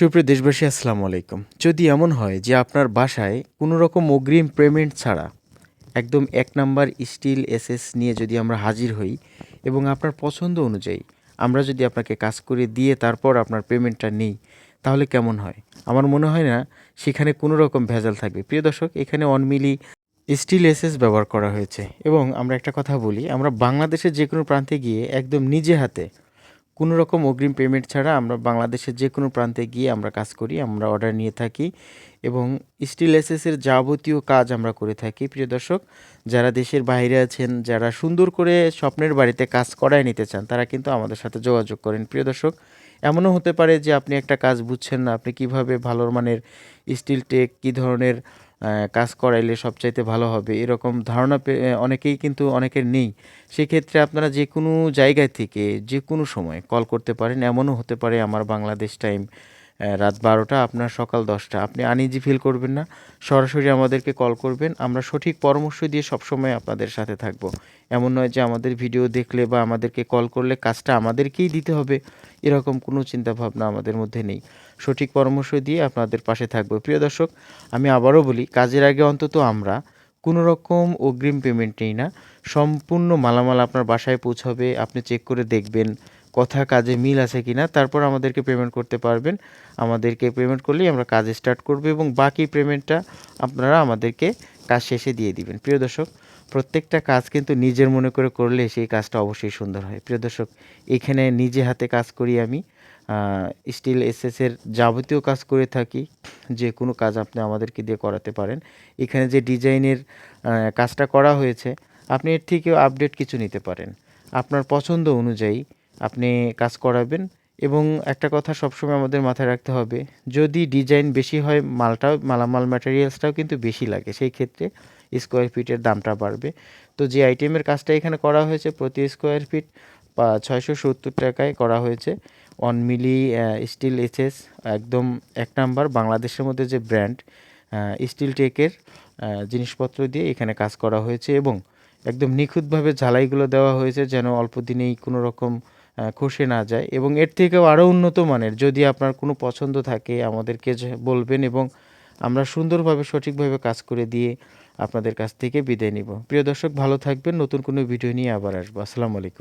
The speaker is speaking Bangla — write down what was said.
সুপ্রিয় দেশবাসী, আসসালামু আলাইকুম। যদি এমন হয় যে আপনার বাসায় কোনো রকম অগ্রিম পেমেন্ট ছাড়া একদম এক নাম্বার স্টিল এসএস নিয়ে যদি আমরা হাজির হই এবং আপনার পছন্দ অনুযায়ী আমরা যদি আপনাকে কাজ করে দিয়ে তারপর আপনার পেমেন্টটা নিই, তাহলে কেমন হয়? আমার মনে হয় না সেখানে কোনো রকম ভেজাল থাকবে। প্রিয় দর্শক, এখানে অনমিলি স্টিল এসএস ব্যবহার করা হয়েছে এবং আমরা একটা কথা বলি, আমরা বাংলাদেশের যে কোনো প্রান্তে গিয়ে একদম নিজে হাতে কোনো রকম অগ্রিম পেমেন্ট ছাড়া আমরা বাংলাদেশের যে কোনো প্রান্তে গিয়ে আমরা কাজ করি, আমরা অর্ডার নিয়ে থাকি এবং স্টিল এসএসের যাবতীয় কাজ আমরা করে থাকি। প্রিয় দর্শক, যারা দেশের বাইরে আছেন, যারা সুন্দর করে স্বপ্নের বাড়িতে কাজ করায় নিতে চান, তারা কিন্তু আমাদের সাথে যোগাযোগ করেন। প্রিয় দর্শক, এমনও হতে পারে যে আপনি একটা কাজ বুঝছেন না, আপনি কীভাবে ভালো মানের স্টিল টেক কী ধরনের কাজ করাইলে সবচাইতে ভালো হবে। এরকম ধারণা অনেকেই কিন্তু অনেকের নেই। সেক্ষেত্রে আপনারা যে কোনো জায়গায় থেকে যে কোনো সময় কল করতে পারেন। এমনও হতে পারে আমার বাংলাদেশ টাইম রাত বারোটা, আপনার সকাল দশটা। আপনি আনইজি ফিল করবেন না। সরাসরি আমাদেরকে কল করবেন। আমরা সঠিক পরামর্শ দিয়ে সবসময় আপনাদের সাথে থাকব। এমন নয় যে আমাদের ভিডিও দেখলে বা আমাদেরকে কল করলে কাজটা আমাদেরকেই দিতে হবে। এরকম কোনো চিন্তাভাবনা আমাদের মধ্যে নেই। সঠিক পরামর্শ দিয়ে আপনাদের পাশে থাকব। প্রিয় দর্শক, আমি আবারও বলি, কাজের আগে অন্তত আমরা কোনো রকম অগ্রিম পেমেন্ট নেই না। সম্পূর্ণ মালামাল আপনার বাসায় পৌঁছাবে, আপনি চেক করে দেখবেন। কথা, কাজে মিল আছে কিনা, তারপর আমাদেরকে পেমেন্ট করতে পারবেন। আমাদেরকে পেমেন্ট করলেই আমরা কাজ স্টার্ট করব এবং বাকি পেমেন্টটা আপনারা আমাদেরকে কাজ শেষে দিয়ে দিবেন। প্রিয় দর্শক, প্রত্যেকটা কাজ কিন্তু নিজের মনে করে করলে সেই কাজটা অবশ্যই সুন্দর হয়। প্রিয় দর্শক, এখানে নিজে হাতে কাজ করি আমি। স্টিল এসএসের যাবতীয় কাজ করে থাকি। যে কোনো কাজ আপনি আমাদেরকে দিয়ে করাতে পারেন। এখানে যে ডিজাইনের কাজটা করা হয়েছে, আপনি এর থেকেও আপডেট কিছু নিতে পারেন। আপনার পছন্দ অনুযায়ী আপনি কাজ করাবেন এবং একটা কথা সবসময় আমাদের মাথায় রাখতে হবে, যদি ডিজাইন বেশি হয়, মালটাও, মালামাল ম্যাটেরিয়ালসটাও কিন্তু বেশি লাগে। সেই ক্ষেত্রে স্কোয়ার ফিটের দামটা বাড়বে। তো যে আইটেমের কাজটা এখানে করা হয়েছে প্রতি স্কোয়ার ফিট ছয়শো সত্তর টাকায় করা হয়েছে। ওয়ান মিলি স্টিল এসএস একদম এক নাম্বার। বাংলাদেশের মধ্যে যে ব্র্যান্ড স্টিল টেকের জিনিসপত্র দিয়ে এখানে কাজ করা হয়েছে এবং একদম নিখুঁতভাবে ঝালাইগুলো দেওয়া হয়েছে যেন অল্প দিনেই কোনো রকম খসে না যায় এবং এর থেকেও আরও উন্নত মানের। যদি আপনার কোনো পছন্দ থাকে আমাদেরকে বলবেন এবং আমরা সুন্দরভাবে, সঠিকভাবে কাজ করে দিয়ে আপনাদের কাছ থেকে বিদায় নিব। প্রিয় দর্শক, ভালো থাকবেন। নতুন কোনো ভিডিও নিয়ে আবার আসব। আসসালামু আলাইকুম।